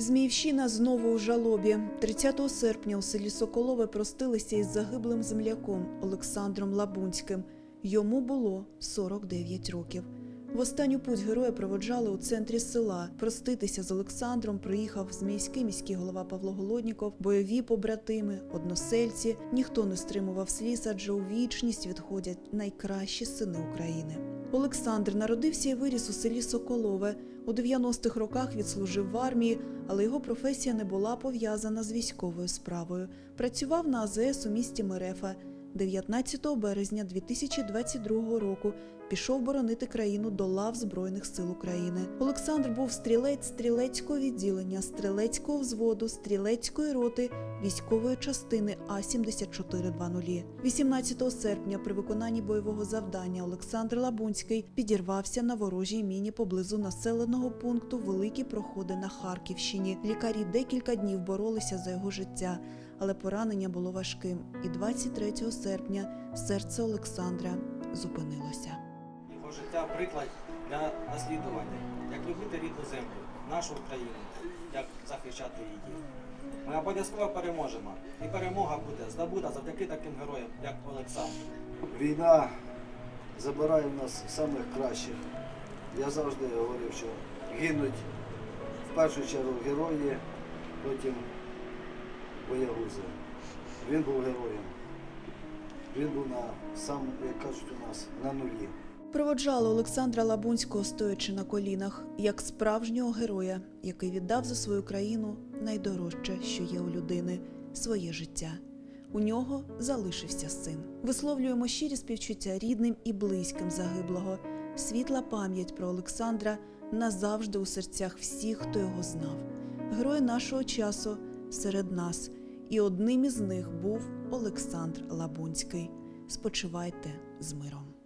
Зміївщина знову у жалобі. 30 серпня у селі Соколове простилися із загиблим земляком Олександром Лабунським. Йому було 49 років. В останню путь героя проводжали у центрі села. Проститися з Олександром приїхав зміївський міський голова Павло Голодніков, бойові побратими, односельці. Ніхто не стримував сліз, адже у вічність відходять найкращі сини України. Олександр народився і виріс у селі Соколове. У 90-х роках відслужив в армії, але його професія не була пов'язана з військовою справою. Працював на АЗС у місті Мерефа. 19 березня 2022 року пішов боронити країну до лав Збройних сил України. Олександр був стрілець стрілецького відділення, стрілецького взводу, стрілецької роти військової частини А-7420. 18 серпня при виконанні бойового завдання Олександр Лабунський підірвався на ворожій міні поблизу населеного пункту Великі проходи на Харківщині. Лікарі декілька днів боролися за його життя, але поранення було важким. І 23 серпня серце Олександра зупинилося. Його життя приклад для наслідування, як любити рідну землю, нашу Україну, як захищати її. Ми обов'язково переможемо. І перемога буде здобута завдяки таким героям, як Олександр. Війна забирає в нас самих кращих. Я завжди говорив, що гинуть в першу чергу герої, потім боягузи. Він був героєм. Він був на сам, як кажуть у нас, на нулі. Проводжали Олександра Лабунського стоячи на колінах, як справжнього героя, який віддав за свою країну найдорожче, що є у людини своє життя. У нього залишився син. Висловлюємо щирі співчуття рідним і близьким загиблого. Світла пам'ять про Олександра назавжди у серцях всіх, хто його знав. Герої нашого часу серед нас, і одним із них був Олександр Лабунський. Спочивайте з миром.